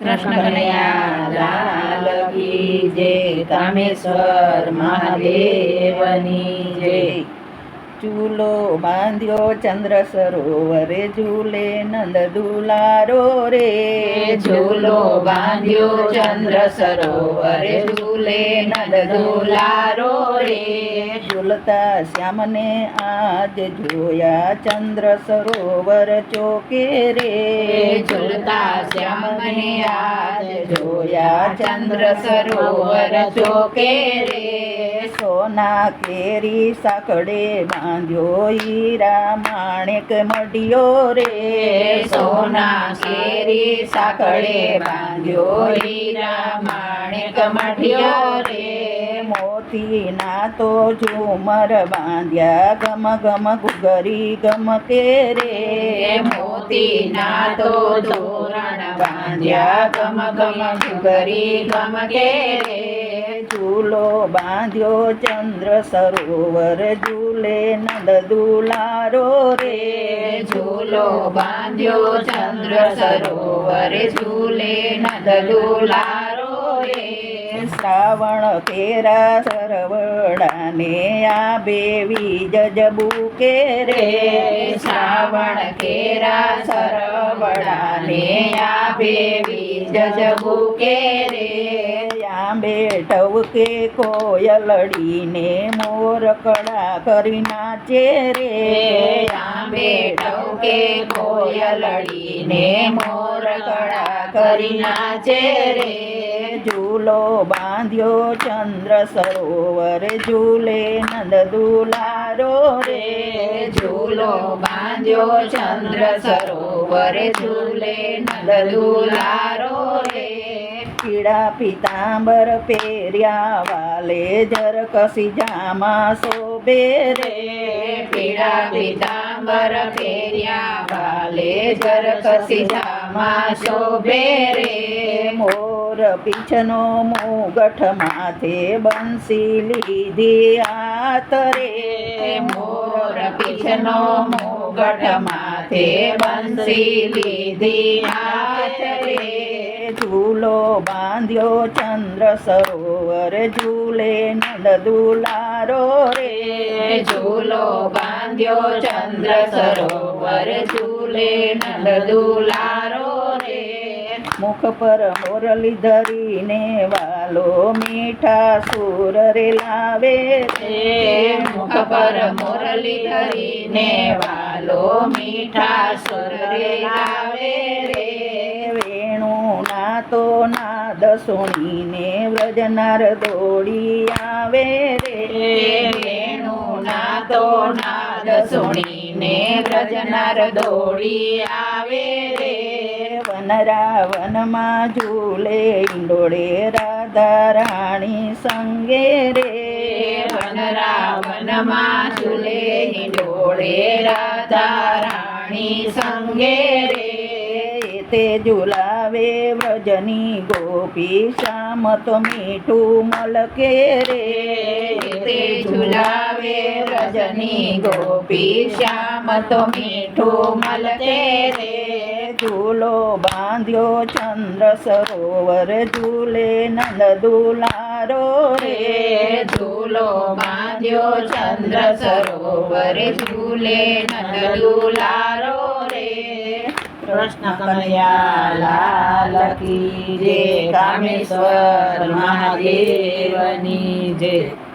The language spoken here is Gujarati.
કૃષ્ણ કન્યા લાલ કી જય કામેશ્વર મહાદેવની જય. ચૂલો બાંધ્યો ચંદ્ર સરોવરે ઝૂલે નંદ દુલારો રે. ઝૂલો બાંધ્યો ચંદ્ર સરોવરે ઝૂલે નંદ દુલારો રે. ઝૂલતા શ્યામને આજ જોયા ચંદ્ર સરોવર ચોકે રે. ઝૂલતા શ્યામને આજ જોયા ચંદ્ર સરોવર ચોકે રે. સોના કેરી સાકડે બાંધ્યો હીરા માણેક મઢિયો રે. સોના કેરી સાકડે બાંધ્યો હીરા માણેક મઢિયો રે. મોતી ના તો ઝુમર બાંધ્યા ગમ ગમ ગુગરી ગમ કે રે. મોતીના તો ધોરણ બાંધ્યા ગમ ગમ ઘુઘરી ગમ કે રે. ઝૂલો બાંધ્યો ચંદ્ર સરોવર ઝૂલે નંદ દુલારો રે ઝૂલો બાંધ્યો ચંદ્ર સરોવર ઝૂલે નદ દુલારો રે શ્રાવણ કેરા સરવડાને આ બેવી જજબુ કે રે શ્રાવણ કેરા સરવડાને આપે જજબુ કે રે આંબે ટવકે કોયલડીને મોર કડા કરી નાચે રે આંબે ટવકે કોયલડીને મોર કળા કરી નાચે રે ઝૂલો બાંધ્યો ચંદ્ર સરોવર ઝૂલે નંદ દુલારો રે ઝૂલો બાંધ્યો ચંદ્ર સરોવર ઝૂલે નંદ દુલારો રે પીડા પિતાંબર પહેર્યા વાલે જર કસી જામા શોભે રે પીડા પીતાંબર ફેર્યા વાલે જર કસી જામા શોભે રે મોર પીછનો મુગઠ માથે બંસી લીધી આતરે રે મોર પીછનો મુગટ માથે બંસી લીધી આચરે ઝૂલો બાંધ્યો ચંદ્ર સરોવર, ઝૂલે નંદ દુલારો રે. ઝૂલો બાંધ્યો ચંદ્ર સરોવર, ઝૂલે નંદ દુલારો મુખ પર મોરલી ધરીને વાલો મીઠા સુર રે લાવે છે. મુખ પર મોરલી ધરીને વાલો મીઠા સુર રે લાવે રે વેણુ નાતો નાદ સુણીને વ્રજનાર દોડી આવે રે વેણુ તો નાદ સુણીને વ્રજનાર દોડી આવે રે વનરાવનમાં ઝૂલે ઈંડોળે રાધા રાણી સંગે રે. વનરાવનમાં ઝૂલે હિંડોળે રાધા રાણી સંગે રે. તે ઝુલાવે વ્રજની ગોપી શ્યામ તો મીઠું મલકે રે. તે ઝુલાવે વ્રજની ગોપી શ્યામ તો મીઠું મલકે રે. ઝૂલો બાંધ્યો ચંદ્ર સરોવર ઝૂલે નંદ દુલારો રે. ઝૂલો બાંધ્યો ચંદ્ર સરોવર ઝૂલે નંદ દુલારો રે. કૃષ્ણ કનૈયા લાલ કી જય, કામેશ્વર મહાદેવની જય.